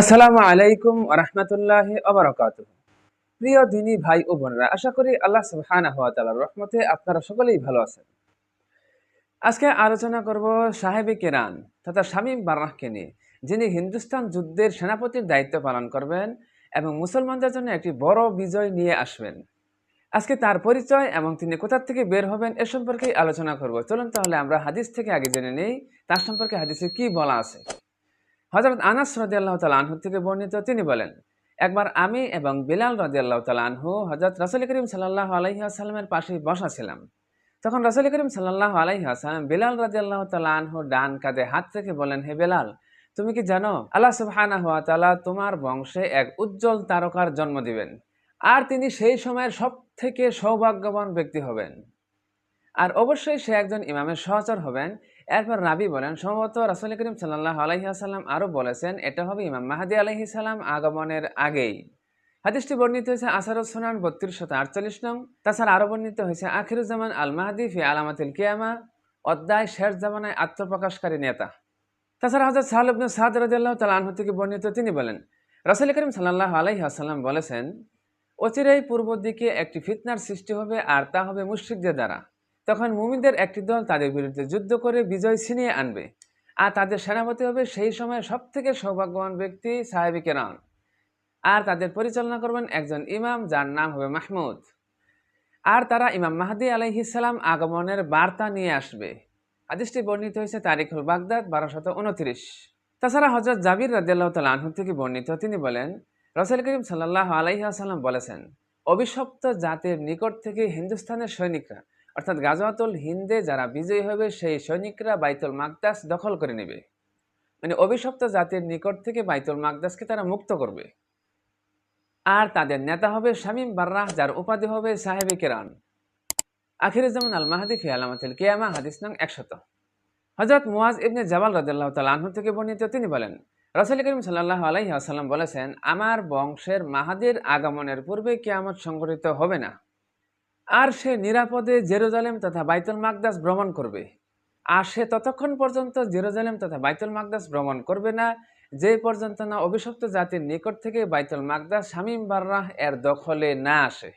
আসসালামু আলাইকুম রহমতুল্লাহ আবরকাত প্রিয় দিনী ভাই ও বোনেরা, আশা করি আল্লাহ সুবহানাহু ওয়া তাআলার রহমতে আপনারা সকলেই ভালো আছেন। আজকে আলোচনা করব সাহেবে কেরান তথা শামীম বার্রাহকে নিয়ে, যিনি হিন্দুস্তান যুদ্ধের সেনাপতির দায়িত্ব পালন করবেন এবং মুসলমানদের জন্য একটি বড় বিজয় নিয়ে আসবেন। আজকে তার পরিচয় এবং তিনি কোথা থেকে বের হবেন এ সম্পর্কে আলোচনা করব। চলুন তাহলে আমরা হাদিস থেকে আগে জেনে নেই, তার সম্পর্কে হাদিসে কি বলা আছে? হজরত আনাস রদিয়াল্লাহ তালা আনহু থেকে বর্ণিত, তিনি বলেন, একবার আমি এবং বিলাল রদিয়াল্লাহ তালা আনহু হজরত রসুল করিম সাল্লাহ আলহি আসালামের পাশে বসা ছিলাম তখন রসুল করিম সাল্লাহ আলহি আসালাম বিলাল রদিয়াল্লাহ তালা আনহু ডান কাঁধে হাত থেকে বলেন, হে বেলাল, তুমি কি জানো, আল্লাহ সুবহানাহ ওয়া তাআলা তোমার বংশে এক উজ্জ্বল তারকার জন্ম দিবেন, আর তিনি সেই সময়ের সব থেকে সৌভাগ্যবান ব্যক্তি হবেন। আর অবশ্যই সে একজন ইমামের সহচর হবেন এরপর রাবি বলেন, সম্ভবত রাসুল করিম সাল্লাহ আলহিহাসাল্লাম আরও বলেছেন, এটা হবে ইমাম মাহাদি আলহি সাল্লাম আগমনের আগেই। হাদিসটি বর্ণিত হয়েছে আসারুল সোনান বত্রিশ শত আটচল্লিশ নং, তাছাড়া আরও বর্ণিত হয়েছে, আখিরুজ্জামান আল মাহাদি ফি আলামাতিল কিয়ামা, অধ্যায় শেষ জামানায় আত্মপ্রকাশকারী নেতা। তাছাড়া হজরত সাহালবন সাদ রাজিয়াল্লাহ তাল আনহু থেকে বর্ণিত তিনি বলেন, রাসুল করিম সাল্লাহ আলহি আসাল্লাম বলেছেন, অচিরেই পূর্ব দিকে একটি ফিতনার সৃষ্টি হবে আর তা হবে মুশ্রিকদের দ্বারা। তখন মুমিনদের একটি দল তাদের বিরুদ্ধে যুদ্ধ করে বিজয় ছিনিয়ে আনবে। আর তাদের সেনাপতি হবে সেই সময় সব থেকে সৌভাগ্যবান ব্যক্তি সাহেবিকে রান আর তাদের পরিচালনা করবেন একজন ইমাম, যার নাম হবে মাহমুদ। আর তারা ইমাম মাহাদি আলাইহিসাল্লাম আগমনের বার্তা নিয়ে আসবে। আদেশটি বর্ণিত হয়েছে তারিখুল বাগদাদ বারোশত উনত্রিশ। তাছাড়া হজরত জাবির রাজিয়াল্লাহ তাল আনহু থেকে বর্ণিত তিনি বলেন, রসুল করিম সাল্লাহ আলাইহাসাল্লাম বলেছেন, অভিশপ্ত জাতির নিকট থেকে হিন্দুস্তানের সৈনিকরা অর্থাৎ গাজওয়াতুল হিন্দে যারা বিজয়ী হবে, সেই সৈনিকরা বাইতুল মাকদাস দখল করে নেবে। মানে অভিশপ্ত জাতির নিকট থেকে বাইতুল মাকদাসকে তারা মুক্ত করবে। আর তাদের নেতা হবে শামীম বার্রাহ, যার উপাধি হবে সাহেবি কেরান আখিরুজ্জামান আল মাহাদি ফি আলামাতিল কিয়ামা, হাদিস নং একশত। হজরত মুয়াজ ইবনে জাবাল রাদিয়াল্লাহু তাআলা আনহু থেকে বর্ণিত তিনি বলেন, রাসূল করিম সাল্লাল্লাহু আলাইহি ওয়াসাল্লাম বলেছেন, আমার বংশের মাহাদির আগমনের পূর্বে কিয়ামত সংঘটিত হবে না। আর সে নিরাপদে জেরুজালেম তথা বাইতুল মাকদাস ভ্রমণ করবে। আর সে ততক্ষণ পর্যন্ত জেরুজালেম তথা বাইতুল মাকদাস ভ্রমণ করবে না, যে পর্যন্ত না অভিশপ্ত জাতির নিকট থেকে বাইতুল মাকদাস শামীম বার্রাহ এর দখলে না আসে।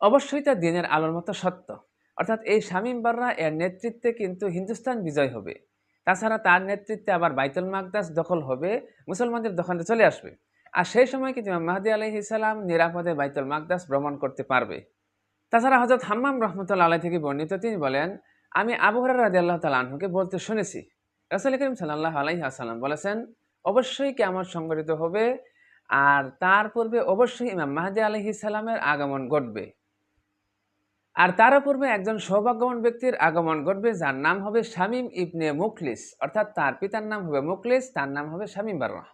অবশ্যই তা দিনের আলোর মতো সত্য। অর্থাৎ এই শামীম বার্রাহ এর নেতৃত্বে কিন্তু হিন্দুস্তান বিজয় হবে। তাছাড়া তার নেতৃত্বে আবার বাইতুল মাকদাস দখল হবে, মুসলমানদের দখলে চলে আসবে। আর সেই সময় কিন্তু মাহাদি আলহিসাল্লাম নিরাপদে বাইতুল মাকদাস ভ্রমণ করতে পারবে। তাছাড়া হজরত হাম্মাম রহমতুল্লা আলাই থেকে বর্ণিত তিনি বলেন, আমি আবহরা রাজি আল্লাহ তাল আনহুকে বলতে শুনেছি। রাসুল করিম সাল্লাহ আলাই আসাল্লাম বলেছেন, অবশ্যই কেমন সংগঠিত হবে আর তার পূর্বে অবশ্যই ইমাম মাহাদি আলহি সাল্লামের আগমন ঘটবে। আর তার পূর্বে একজন সৌভাগ্যবান ব্যক্তির আগমন ঘটবে, যার নাম হবে শামীম ইবনে মুখলিস। অর্থাৎ তার পিতার নাম হবে মুখলিস, তার নাম হবে শামীম বার্রাহ।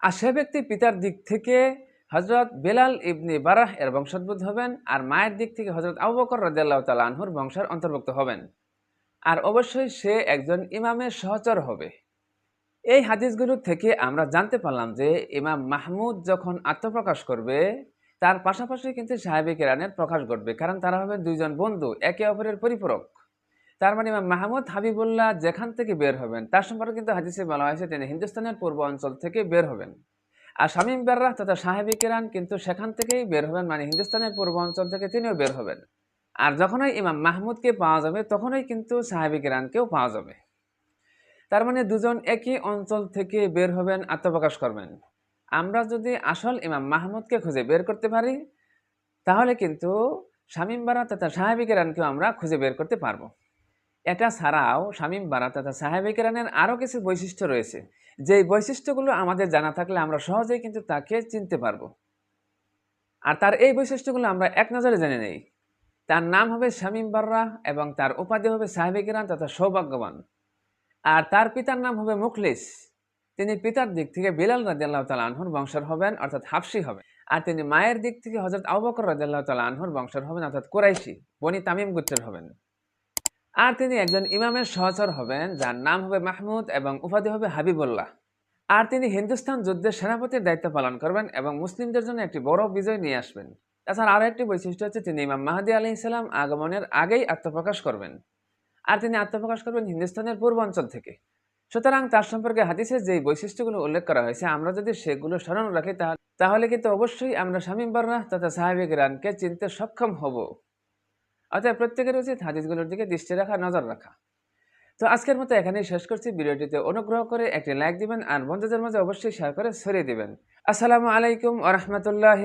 আর সে ব্যক্তি পিতার দিক থেকে হজরত বেলাল ইবনে বারাহ এর বংশোদ্ভূত হবেন আর মায়ের দিক থেকে হজরত আবু বকর রদাল্লাহ বংশের অন্তর্ভুক্ত হবেন। আর অবশ্যই সে একজন ইমামের সহচর হবে। এই হাদিসগুলো থেকে আমরা জানতে পারলাম যে ইমাম মাহমুদ যখন আত্মপ্রকাশ করবে, তার পাশাপাশি কিন্তু সাহেবিক ইরানের প্রকাশ ঘটবে, কারণ তারা হবে দুইজন বন্ধু, একে অপরের পরিপূরক। তার মানে ইমাম মাহমুদ হাবিবুল্লাহ যেখান থেকে বের হবেন, তার সম্পর্কে কিন্তু হাদিসে বলা হয়েছে তিনি হিন্দুস্তানের পূর্ব অঞ্চল থেকে বের হবেন। আর শামীম বেররাহ তথা সাহেবি কেরান কিন্তু সেখান থেকেই বের হবেন মানে হিন্দুস্তানের পূর্ব অঞ্চল থেকে তিনিও বের হবেন। আর যখনই ইমাম মাহমুদকে পাওয়া যাবে, তখনই কিন্তু সাহেবি কেরানকেও পাওয়া যাবে। তার মানে দুজন একই অঞ্চল থেকে বের হবেন, আত্মপ্রকাশ করবেন। আমরা যদি আসল ইমাম মাহমুদকে খুঁজে বের করতে পারি, তাহলে কিন্তু শামীম বারা তথা সাহেবি কেরানকেও আমরা খুঁজে বের করতে পারব। এটা ছাড়াও শামীম বারা তথা সাহেবি কেরানের আরও কিছু বৈশিষ্ট্য রয়েছে। যে বৈশিষ্ট্যগুলো আমাদের জানা থাকলে আমরা সহজেই কিন্তু তাকে চিনতে পারব। আর তার এই বৈশিষ্ট্যগুলো আমরা এক নজরে জেনে নেই। তার নাম হবে শামীম বার্রা এবং তার উপাধি হবে সাহেবে কিরান তথা সৌভাগ্যবান। আর তার পিতার নাম হবে মুখলিস। তিনি পিতার দিক থেকে বিলাল রাজিয়াল্লাহ তাল আনহুর বংশের হবেন, অর্থাৎ হাফসি হবেন। আর তিনি মায়ের দিক থেকে হজরত আবকর রাজিয়াল্লাহ তাল আনহুর বংশের হবেন, অর্থাৎ কোরাইশি, বনি তামিম গুত্রের হবেন। আর তিনি একজন ইমামের সহচর হবেন, যার নাম হবে মাহমুদ এবং উপাধি হবে হাবিবুল্লাহ। আর তিনি হিন্দুস্তান যুদ্ধের সেনাপতির দায়িত্ব পালন করবেন এবং মুসলিমদের জন্য একটি বড় বিজয় নিয়ে আসবেন। তাছাড়া আরও একটি বৈশিষ্ট্য হচ্ছে তিনি ইমাম মাহাদি আলি ইসলাম আগমনের আগেই আত্মপ্রকাশ করবেন। আর তিনি আত্মপ্রকাশ করবেন হিন্দুস্তানের পূর্বাঞ্চল থেকে। সুতরাং তার সম্পর্কে হাদিসে যে বৈশিষ্ট্যগুলো উল্লেখ করা হয়েছে, আমরা যদি সেগুলো স্মরণ রাখি তাহলে কিন্তু অবশ্যই আমরা শামীম বর্ণা তথা সাহাবিক রানকে চিনতে সক্ষম হব। অতএব প্রত্যেকের উচিত হাদিসগুলোর দিকে দৃষ্টি রাখা, নজর রাখা। তো আজকের মতো এখানেই শেষ করছি। ভিডিওটিতে অনুগ্রহ করে একটি লাইক দিবেন আর বন্ধুদের মাঝে অবশ্যই শেয়ার করে ছড়িয়ে দিবেন। আসসালামু আলাইকুম আ রহমতুল্লাহ